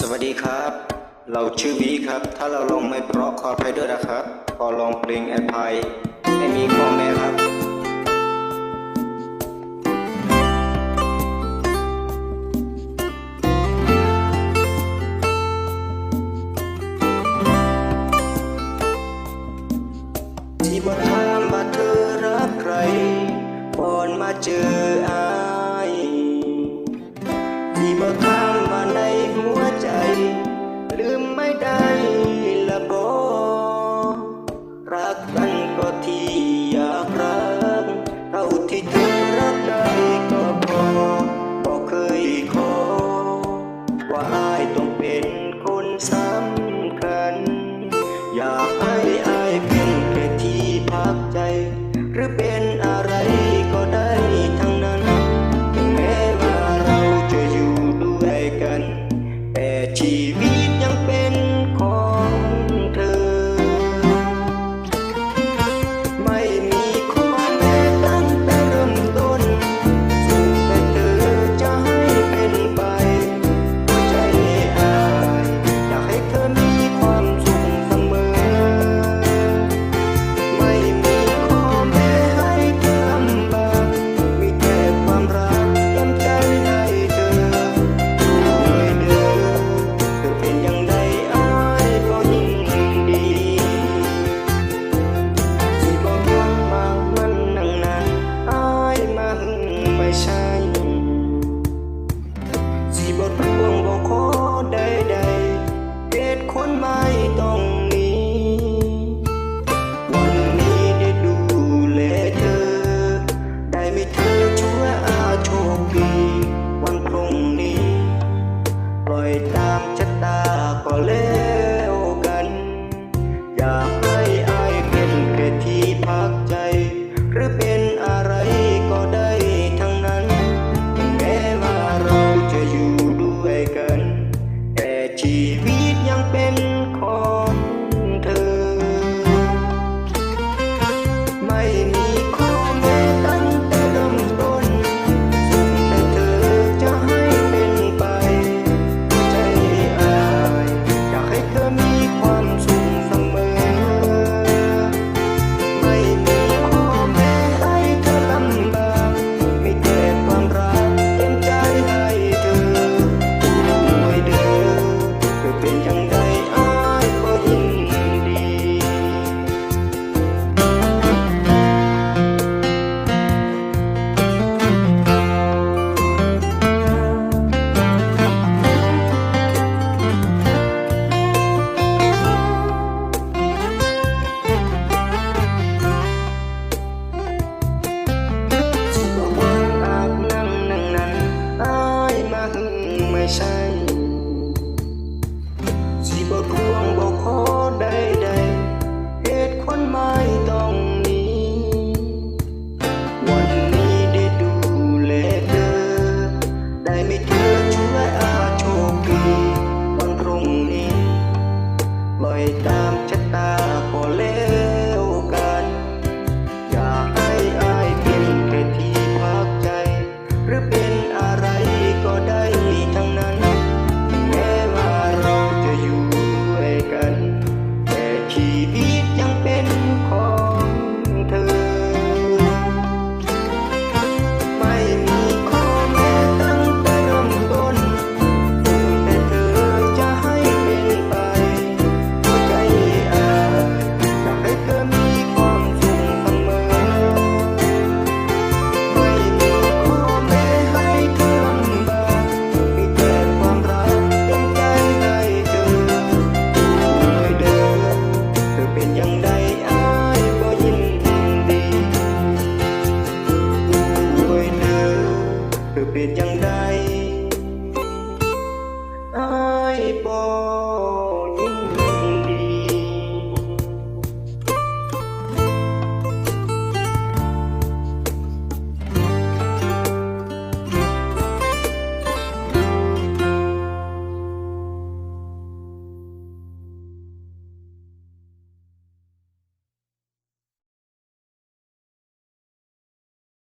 สวัสดีครับ เราชื่อบีครับ ถ้าเราลงไม่เพราะขออภัด้วยนะครับ ขอลองเพลงแอดไพไม่มีข้อแม่ครับที่บ่ถามว่าเธอรักใครก่อนมาเจออายที่บ่า หัวใจ ลืมไม่ได้ละบอรักกันก็ที่อยากรักเท่าที่เธรักได้ก็พอบอกเคยขอว่าอายต้องเป็น người ta 山。 จังใดอ้ายบ่